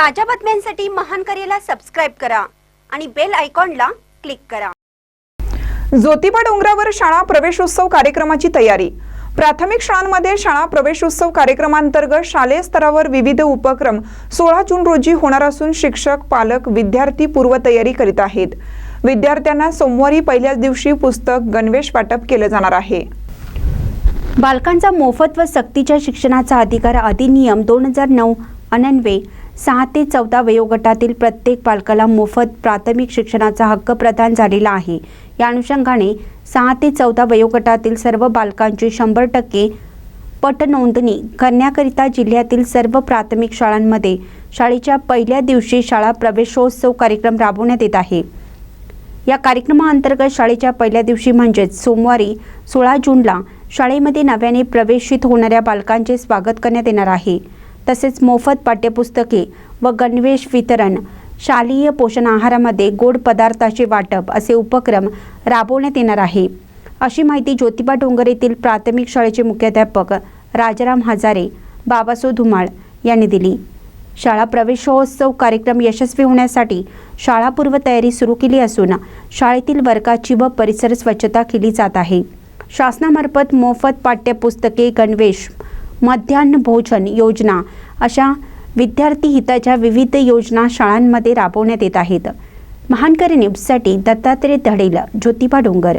ताज्या बातम्यांसाठी महान करेला सबस्क्राईब करा आणि बेल आयकॉनला क्लिक करा. ज्योतिबा डोंगरावर शाळा प्रवेशोत्सव कार्यक्रमाची तयारी. प्राथमिक शाळांमध्ये शाळा प्रवेशोत्सव कार्यक्रमांतर्गत शालेय स्तरावर विविध उपक्रम सोळा जून रोजी होणार असून शिक्षक पालक विद्यार्थी पूर्वतयारी करीत आहेत. विद्यार्थ्यांना सोमवारी पहिल्याच दिवशी पुस्तक गणवेश वाटप केलं जाणार आहे. बालकांचा मोफत व सक्तीच्या शिक्षणाचा अधिकार अधिनियम दोन हजार नऊ अनन्वे सहा ते चौदा वयोगटातील प्रत्येक बालकाला मोफत प्राथमिक शिक्षणाचा हक्क प्रदान झालेला आहे. या अनुषंगाने सहा ते चौदा वयोगटातील सर्व बालकांची शंभर टक्के पटनोंदणी करण्याकरिता जिल्ह्यातील सर्व प्राथमिक शाळांमध्ये शाळेच्या पहिल्या दिवशी शाळा प्रवेशोत्सव कार्यक्रम राबवण्यात येत आहे. या कार्यक्रमाअंतर्गत शाळेच्या पहिल्या दिवशी म्हणजेच सोमवारी सोळा जूनला शाळेमध्ये नव्याने प्रवेशित होणाऱ्या बालकांचे स्वागत करण्यात येणार आहे. तसेच मोफत पाठ्यपुस्तके व गणवेश वितरण शालेय पोषण आहारामध्ये गोड पदार्थाचे वाटप असे उपक्रम राबवण्यात येणार आहे. अशी माहिती ज्योतिबा डोंगर येथील प्राथमिक शाळेचे मुख्याध्यापक राजाराम हजारे बाबासो धुमाळ यांनी दिली. शाळा प्रवेशोत्सव कार्यक्रम यशस्वी होण्यासाठी शाळापूर्व तयारी सुरू केली असून शाळेतील वर्गाची व परिसर स्वच्छता केली जात आहे. शासनामार्फत मोफत पाठ्यपुस्तके गणवेश मध्यान्ह भोजन योजना अशा विद्यार्थी हिताच्या विविध योजना शाळांमध्ये राबवण्यात येत आहेत. महानकरी न्यूजसाठी दत्तात्रय धडेल ज्योतिबा डोंगर.